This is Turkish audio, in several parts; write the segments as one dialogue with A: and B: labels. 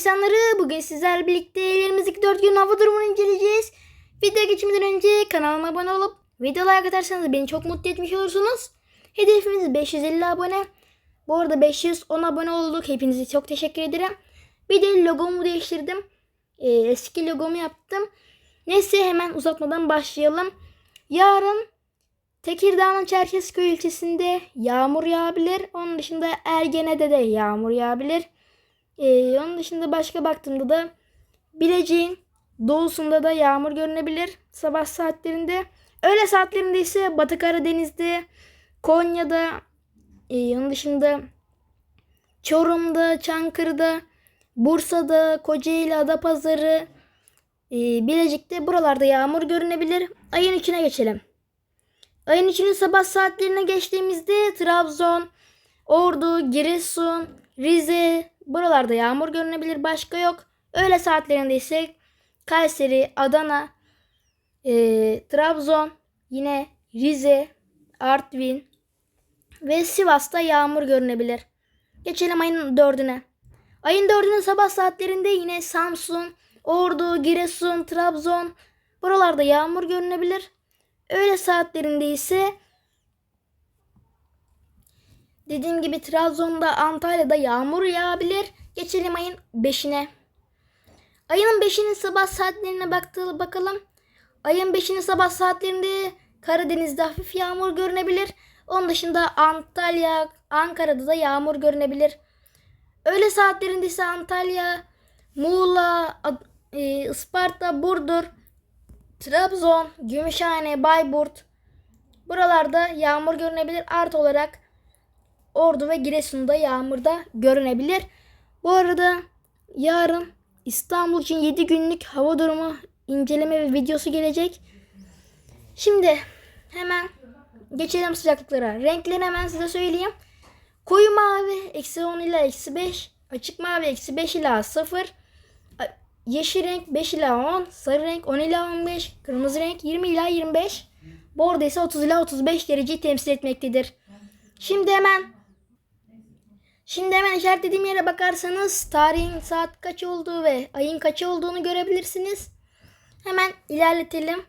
A: insanları. Bugün sizlerle birlikte elimizdeki 4 gün hava durumunu inceleyeceğiz. Video geçmeden önce kanalıma abone olup video like atarsanız beni çok mutlu etmiş olursunuz. Hedefimiz 550 abone. Bu arada 510 abone olduk. Hepinize çok teşekkür ederim. Bir de logomu değiştirdim. Ee, eski logomu yaptım. Neyse hemen uzatmadan başlayalım. Yarın Tekirdağ'ın Çerkezköy ilçesinde yağmur yağabilir. Onun dışında Ergene'de de yağmur yağabilir. Ee, onun dışında başka baktığımda da Bilecik'in doğusunda da yağmur görünebilir sabah saatlerinde. Öğle saatlerinde ise Batı Karadeniz'de, Konya'da, ee, onun dışında Çorum'da, Çankırı'da, Bursa'da, Kocaeli, Adapazarı, ee, Bilecik'te buralarda yağmur görünebilir. Ayın içine geçelim. Ayın içinin sabah saatlerine geçtiğimizde Trabzon, Ordu, Giresun, Rize buralarda yağmur görünebilir. Başka yok. Öğle saatlerinde ise Kayseri, Adana, eee, Trabzon, yine Rize, Artvin ve Sivas'ta yağmur görünebilir. Geçelim ayın dördüne. Ayın dördünün sabah saatlerinde yine Samsun, Ordu, Giresun, Trabzon buralarda yağmur görünebilir. Öğle saatlerinde ise dediğim gibi Trabzon'da, Antalya'da yağmur yağabilir. Geçelim ayın 5'ine. Ayın 5'inin sabah saatlerine baktığı bakalım. Ayın 5'inin sabah saatlerinde Karadeniz'de hafif yağmur görünebilir. Onun dışında Antalya, Ankara'da da yağmur görünebilir. Öğle saatlerinde ise Antalya, Muğla, e, Isparta, Burdur, Trabzon, Gümüşhane, Bayburt buralarda yağmur görünebilir. Art olarak Ordu ve Giresun'da yağmur da görünebilir. Bu arada yarın İstanbul için 7 günlük hava durumu inceleme ve videosu gelecek. Şimdi hemen geçelim sıcaklıklara. Renklerini hemen size söyleyeyim. Koyu mavi eksi 10 ila eksi 5. Açık mavi eksi 5 ila 0. Yeşil renk 5 ila 10. Sarı renk 10 ila 15. Kırmızı renk 20 ila 25. Bordo ise 30 ila 35 dereceyi temsil etmektedir. Şimdi hemen Şimdi hemen işaretlediğim yere bakarsanız tarihin saat kaç olduğu ve ayın kaçı olduğunu görebilirsiniz. Hemen ilerletelim.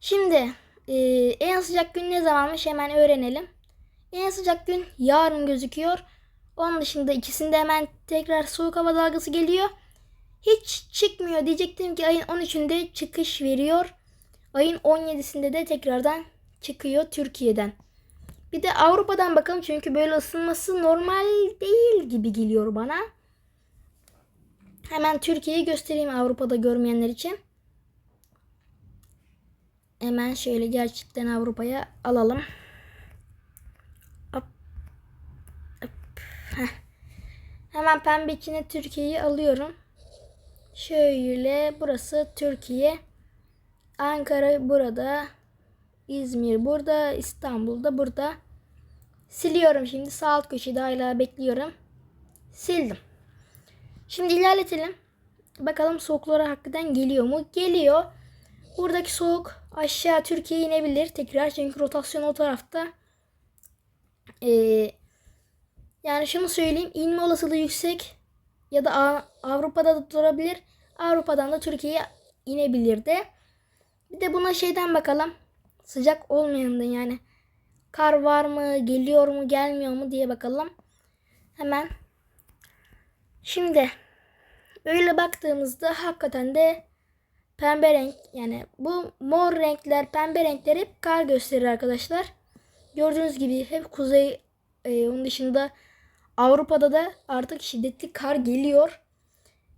A: Şimdi e, en sıcak gün ne zamanmış hemen öğrenelim. En sıcak gün yarın gözüküyor. Onun dışında ikisinde hemen tekrar soğuk hava dalgası geliyor. Hiç çıkmıyor diyecektim ki ayın 13'ünde çıkış veriyor. Ayın 17'sinde de tekrardan çıkıyor Türkiye'den. Bir de Avrupa'dan bakalım çünkü böyle ısınması normal değil gibi geliyor bana. Hemen Türkiye'yi göstereyim Avrupa'da görmeyenler için. Hemen şöyle gerçekten Avrupa'ya alalım. Hop. Hop. Hemen pembe içine Türkiye'yi alıyorum. Şöyle burası Türkiye. Ankara burada. İzmir burada. İstanbul'da burada. Siliyorum şimdi. Sağ alt köşede hala bekliyorum. Sildim. Şimdi ilerletelim. Bakalım soğuklara hakikaten geliyor mu? Geliyor. Buradaki soğuk aşağı Türkiye'ye inebilir tekrar. Çünkü rotasyon o tarafta. Ee, yani şunu söyleyeyim. inme olasılığı yüksek. Ya da Avrupa'da da durabilir. Avrupa'dan da Türkiye'ye inebilir de. Bir de buna şeyden bakalım. Sıcak olmayandan yani. Kar var mı? Geliyor mu? Gelmiyor mu diye bakalım. Hemen. Şimdi öyle baktığımızda hakikaten de pembe renk yani bu mor renkler pembe renkler hep kar gösterir arkadaşlar. Gördüğünüz gibi hep kuzey e, onun dışında Avrupa'da da artık şiddetli kar geliyor.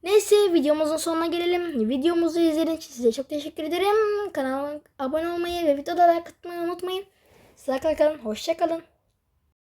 A: Neyse videomuzun sonuna gelelim. Videomuzu izlediğiniz için size çok teşekkür ederim. Kanalıma abone olmayı ve videoda like atmayı unutmayın. Sağlıkla kalın. Hoşça kalın.